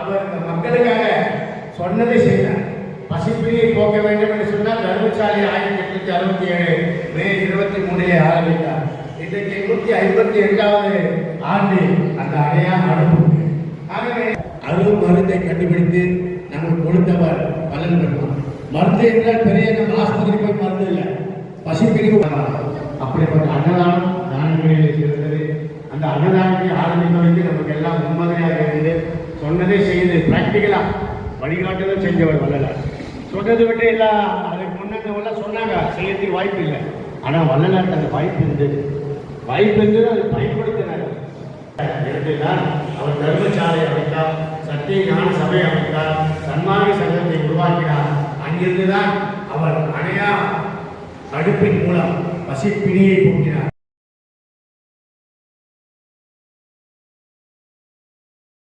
அவர் இந்த மக்களுக்காக சொன்னதை செய்தார். பசிப்பிரியை போக்க வேண்டும் என்று சொன்னால் தர்மசாலை ஆயிரத்தி எட்நூத்தி அறுபத்தி ஏழு மே இருபத்தி மூணிலே ஆரம்பித்தார். இன்றைக்கு நூற்றி ஐம்பத்தி எட்டாவது ஆண்டு அந்த அணையா அடுப்பு ஆகவே அரு மருந்தை கண்டுபிடித்து நமக்கு கொடுத்தவர் பலன் பெறுவோம் மருந்து என்றால் பெரிய நம்ம ஆஸ்பத்திரி போய் மருந்து இல்லை. பசிப்பிரிவு அப்படிப்பட்ட அன்னதானம் தானங்களில் இருக்கிறது அந்த அன்னதானத்தை ஆரம்பித்தவருக்கு நமக்கு எல்லாம் செய்து பிராக்டிக்கலா வழிகாட்டுதல் செஞ்சவர் வள்ளலார். சொல்கிறது விட்டு எல்லாம் அதுக்கு முன்னவங்களாம் சொன்னாங்க செய்யறதுக்கு வாய்ப்பு இல்லை. ஆனால் வள்ளலாருக்கு அந்த வாய்ப்பு இருந்தது. வாய்ப்பு இருந்தது அதை பயன்படுத்தினார். இருந்துதான் அவர் தர்மசாலை அமைத்தார் சத்திய ஞான சபை அமைத்தார் சன்மார்க்க சங்கத்தை உருவாக்கினார். அங்கிருந்துதான் அவர் அணையா அடுப்பின் மூலம் பசிப்பிணியை போக்கினார்.